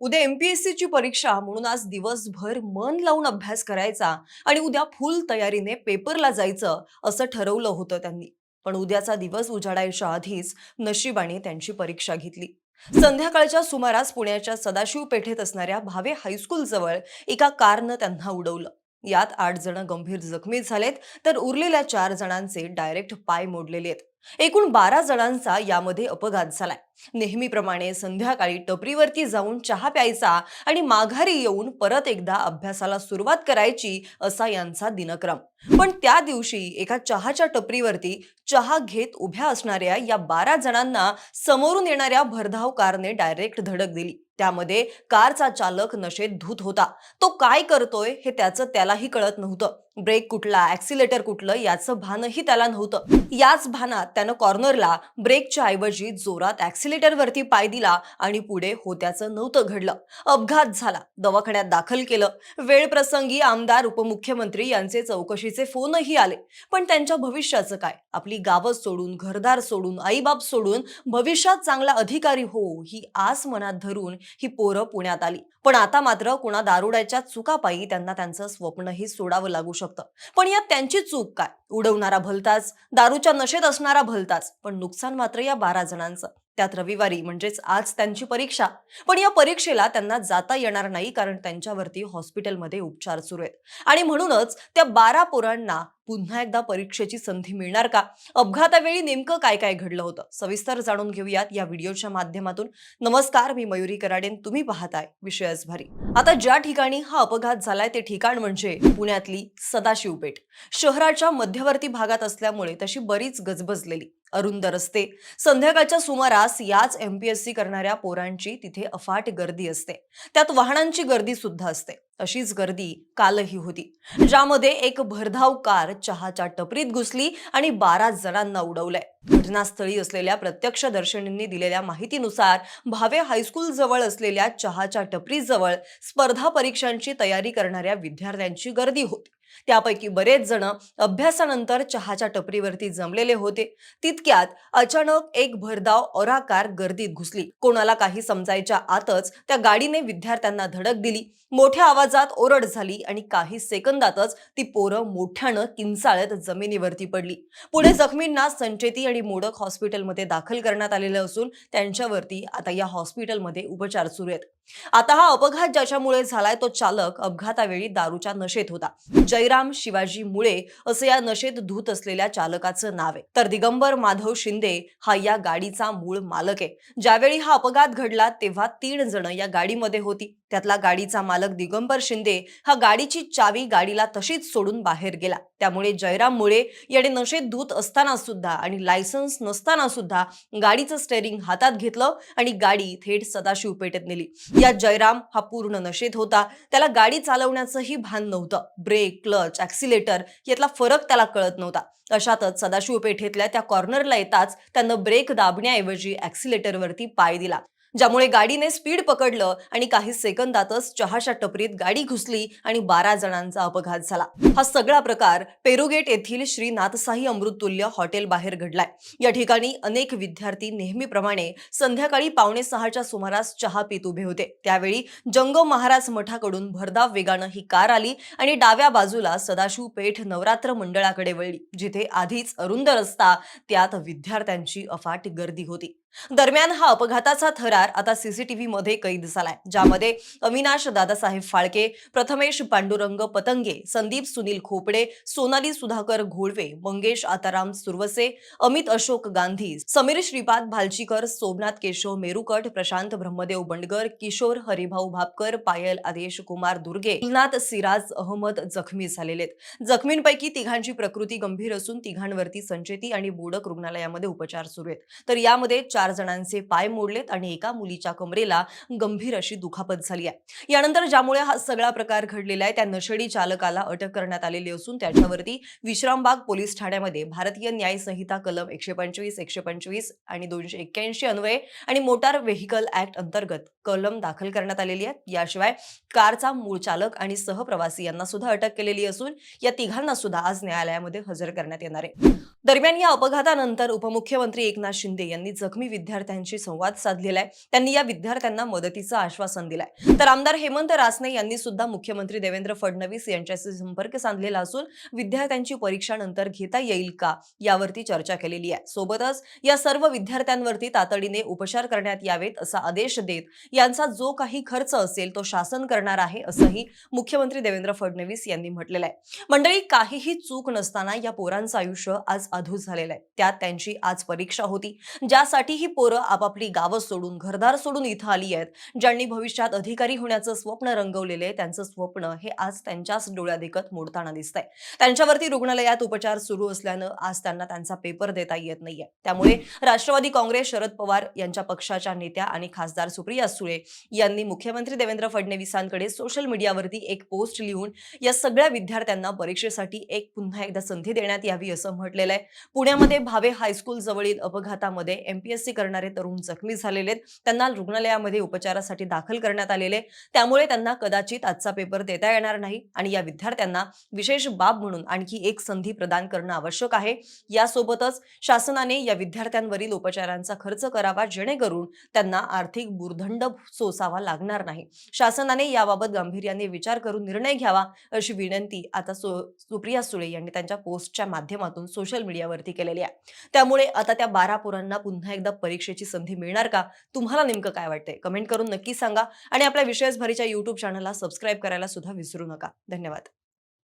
उद्या एमपीएससीची परीक्षा म्हणून आज दिवसभर मन लावून अभ्यास करायचा आणि उद्या फुल तयारीने पेपरला जायचं असं ठरवलं होतं त्यांनी. पण उद्याचा दिवस उजाडायच्या आधीच नशिबाने त्यांची परीक्षा घेतली. संध्याकाळच्या सुमारास पुण्याच्या सदाशिव पेठेत असणाऱ्या भावे हायस्कूल जवळ एका कारनं त्यांना उडवलं. यात आठ जण गंभीर जखमी झालेत तर उरलेल्या चार जणांचे डायरेक्ट पाय मोडलेले आहेत. एकूण बारा जणांचा यामध्ये अपघात झालाय. नेहमीप्रमाणे संध्याकाळी टपरीवरती जाऊन चहा प्यायचा आणि माघारी येऊन परत एकदा अभ्यासाला सुरुवात करायची असा यांचा दिनक्रम. पण त्या दिवशी एका चहाच्या टपरीवरती चहा घेत उभ्या असणाऱ्या या बारा जणांना समोरून येणाऱ्या भरधाव कारने डायरेक्ट धडक दिली. त्यामध्ये कारचा चालक नशेत धूत होता. तो काय करतोय हे त्याचं त्यालाही कळत नव्हतं. ब्रेक कुठला ऍक्सिलेटर कुठलं याचं भानही त्याला नव्हतं. याच भानात त्यानं कॉर्नरला ब्रेकच्या ऐवजी जोरात ऍक्सिलेटरवरती पाय दिला आणि पुढे होत्याचं नव्हतं घडलं. अपघात झाला. दवाखान्यात दाखल केलं. वेळ प्रसंगी आमदार उपमुख्यमंत्री यांचे चौकशीचे फोनही आले. पण त्यांच्या भविष्याचं काय? आपली गावं सोडून घरदार सोडून आईबाप सोडून भविष्यात चांगला अधिकारी हो ही आस मनात धरून ही पोरं पुण्यात आली. पण आता मात्र कुणा दारुड्याच्या चुकापायी त्यांना त्यांचं स्वप्नही सोडावं लागू शकतं. पण यात त्यांची चूक काय? उडवणारा भलताच दारूच्या नशेत असणारा भलताच पण नुकसान मात्र या बारा जणांचं. त्यात रविवारी म्हणजेच आज त्यांची परीक्षा. पण या परीक्षेला त्यांना जाता येणार नाही कारण त्यांच्यावरती हॉस्पिटलमध्ये उपचार सुरू आहेत. आणि म्हणूनच त्या बारा पोरांना पुन्हा एकदा परीक्षेची संधी मिळणार का? अपघातावेळी नेमकं काय काय घडलं होतं? सविस्तर जाणून घेऊयात या व्हिडिओच्या माध्यमातून. नमस्कार मी मयुरी कराडेन तुम्ही पाहताय विषयच भारी आता ज्या ठिकाणी हा अपघात झालाय ते ठिकाण म्हणजे पुण्यातली सदाशिवपेठ. शहराच्या मध्यवर्ती भागात असल्यामुळे तशी बरीच गजबजलेली. अरुंद रस्ते. संध्याकाळच्या सुमारास याच एमपीएससी करणाऱ्या पोरांची तिथे अफाट गर्दी असते. त्यात वाहनांची गर्दी सुद्धा असते. अशीच गर्दी कालही होती. ज्यामध्ये एक भरधाव कार चहाच्या टपरीत घुसली आणि बारा जणांना उडवलंय. घटनास्थळी असलेल्या प्रत्यक्षदर्शनींनी दिलेल्या माहितीनुसार भावे हायस्कूल जवळ असलेल्या चहाच्या टपरीजवळ स्पर्धा परीक्षांची तयारी करणाऱ्या विद्यार्थ्यांची गर्दी होती. त्यापैकी बरेच जण अभ्यासानंतर चहाच्या टपरीवरती जमलेले होते. तितक्यात अचानक एक भरधाव ओराकार गर्दीत घुसली. कोणाला काही समजायच्या आतच त्या गाडीने विद्यार्थ्यांना धडक दिली. मोठ्या आवाजात ओरड झाली आणि काही सेकंदातच ती पोरं मोठ्यानं किंचाळत जमिनीवरती पडली. पुढे जखमींना संचेती आणि मोडक हॉस्पिटलमध्ये दाखल करण्यात आलेलं असून त्यांच्यावरती आता या हॉस्पिटलमध्ये उपचार सुरू आहेत. आता हा अपघात ज्याच्यामुळे झालाय तो चालक अपघातावेळी दारूच्या नशेत होता. जयराम शिवाजी मुळे असं या नशेत धूत असलेल्या चालकाचं नाव आहे. तर दिगंबर माधव शिंदे हा या गाडीचा मूळ मालक आहे. ज्यावेळी हा अपघात घडला तेव्हा तीन जण या गाडीमध्ये होती. त्यातला गाडीचा मालक दिगंबर शिंदे हा गाडीची चावी गाडीला तशीच सोडून बाहेर गेला. त्यामुळे जयराम मुळे याने नशेत धूत असताना सुद्धा आणि लायसन्स नसताना सुद्धा गाडीचं स्टेअरिंग हातात घेतलं आणि गाडी थेट सदाशिव पेठेत नेली. या जयराम हा पूर्ण नशेत होता. त्याला गाडी चालवण्याचंही भान नव्हतं. ब्रेक क्लच ऍक्सिलेटर यातला फरक त्याला कळत नव्हता. अशातच सदाशिव पेठेतल्या त्या कॉर्नरला येताच त्यानं ब्रेक दाबण्याऐवजी ऍक्सिलेटरवरती पाय दिला. ज्यामुळे गाडीने स्पीड पकडलं आणि काही सेकंदातच चहाच्या टपरीत गाडी घुसली आणि बारा जणांचा अपघात झाला. हा सगळा प्रकार पेरुगेट येथील श्री नाथसाई अमृततुल्य हॉटेल बाहेर घडलाय. या ठिकाणी अनेक विद्यार्थी नेहमीप्रमाणे संध्याकाळी पावणे सहाच्या सुमारास चहा पित उभे होते. त्यावेळी जंगम महाराज मठाकडून भरधाव वेगानं ही कार आली आणि डाव्या बाजूला सदाशिव पेठ नवरात्र मंडळाकडे वळली जिथे आधीच अरुंद रस्ता त्यात विद्यार्थ्यांची अफाट गर्दी होती. दरम्यान हा अपघाताचा थरार आता सीसीटीव्ही मध्ये कैद झालाय ज्यामध्ये अविनाश दादासाहेब फाळके प्रथमेश पांडुरंग पतंगे संदीप सुनील खोपडे सोनाली सुधाकर घोळवे मंगेश आताराम सुरवसे अमित अशोक गांधी समीर श्रीपाद भालचीकर सोमनाथ केशव मेरुकट प्रशांत ब्रह्मदेव बंडगर किशोर हरिभाऊ भापकर पायल आदेश कुमार दुर्गे गुलनाथ सिराज अहमद जखमी झालेले जखमींपैकी तिघांची प्रकृती गंभीर असून तिघांवरती संचेती आणि बोडक रुग्णालयामध्ये उपचार सुरू आहेत. तर यामध्ये चार जणांचे पाय मोडलेत आणि एका मुलीच्या कमरेला गंभीर अशी दुखापत झाली आहे. यानंतर ज्यामुळे हा सगळा प्रकार घडलेला आहे त्या नशेडी चालकाला अटक करण्यात आलेली असून त्याच्यावरती विश्रामबाग पोलीस ठाण्यामध्ये भारतीय न्याय संहिता कलम एकशे पंचवीस एकशे पंचवीस आणि दोनशे एक्क्याऐंशी अन्वये आणि मोटार व्हेकल ऍक्ट अंतर्गत कलम दाखल करण्यात आलेली आहे याशिवाय कारचा मूळ चालक आणि सहप्रवासी यांना सुद्धा अटक केलेली असून या तिघांना सुद्धा आज न्यायालयामध्ये हजर करण्यात येणार आहे. दरम्यान या अपघातानंतर उपमुख्यमंत्री एकनाथ शिंदे यांनी जखमी विद्यार्थ्यांशी संवाद साधलेला आहे त्यांनी या विद्यार्थ्यांना मदतीचं आश्वासन दिलंय. तर आमदार हेमंत रासने यांनी सुद्धा मुख्यमंत्री देवेंद्र फडणवीस यांच्याशी संपर्क साधलेला असून विद्यार्थ्यांची परीक्षा नंतर घेता येईल का यावरती चर्चा केलेली आहे. सोबतच या सर्व विद्यार्थ्यांवरती तातडीने उपचार करण्यात यावेत असा आदेश देत यांचा जो काही खर्च असेल तो शासन करणार आहे असंही मुख्यमंत्री देवेंद्र फडणवीस यांनी म्हटलेलं आहे. मंडळी काहीही चूक नसताना या पोरांचं आयुष्य आज अधू झालेलं आहे. त्यात त्यांची आज परीक्षा होती. ज्यासाठी ही पोरं आपापली गावं सोडून घरदार सोडून इथं आली आहेत ज्यांनी भविष्यात अधिकारी होण्याचं स्वप्न रंगवलेले त्यांचं स्वप्न हे आज त्यांच्याच डोळ्यादेखत मोडताना दिसतंय. त्यांच्यावरती रुग्णालयात उपचार सुरू असल्यानं आज त्यांना त्यांचा पेपर देता येत नाहीये. त्यामुळे राष्ट्रवादी काँग्रेस शरद पवार यांच्या पक्षाच्या नेत्या आणि खासदार सुप्रिया सुळे यांनी मुख्यमंत्री देवेंद्र फडणवीसांकडे सोशल मीडियावरती एक पोस्ट लिहून या सगळ्या विद्यार्थ्यांना परीक्षेसाठी एक पुन्हा एकदा संधी देण्यात यावी असं म्हटलेलं आहे. पुण्यामध्ये भावे हायस्कूल जवळील अपघातामध्ये एमपीएससी करणारे तरुण जखमी झालेले आहेत. त्यांना रुग्णालयामध्ये उपचारासाठी दाखल करण्यात आलेले त्यामुळे त्यांना कदाचित आजचा पेपर देता येणार नाही आणि या विद्यार्थ्यांना विशेष बाब म्हणून आणखी एक संधी प्रदान करणं आवश्यक आहे. यासोबतच शासनाने या विद्यार्थ्यांवरील उपचारांचा खर्च करावा जेणेकरून त्यांना आर्थिक भूर्दंड सोसावा लागणार नाही. शासनाने याबाबत गांभीर्याने विचार करून निर्णय घ्यावा अशी विनंती आता सु- सुप्रिया सुळे यांनी त्यांच्या पोस्टच्या माध्यमातून सोशल मीडियावरती केलेली आहे. त्यामुळे आता त्या बारा पोरांना पुन्हा एकदा परीक्षेची संधी मिळणार का? तुम्हाला नेमकं काय वाटतंय? कमेंट करून नक्की सांगा आणि आपल्या विशेष भरीच्या युट्यूब चॅनलला सबस्क्राईब करायला सुद्धा विसरू नका. धन्यवाद.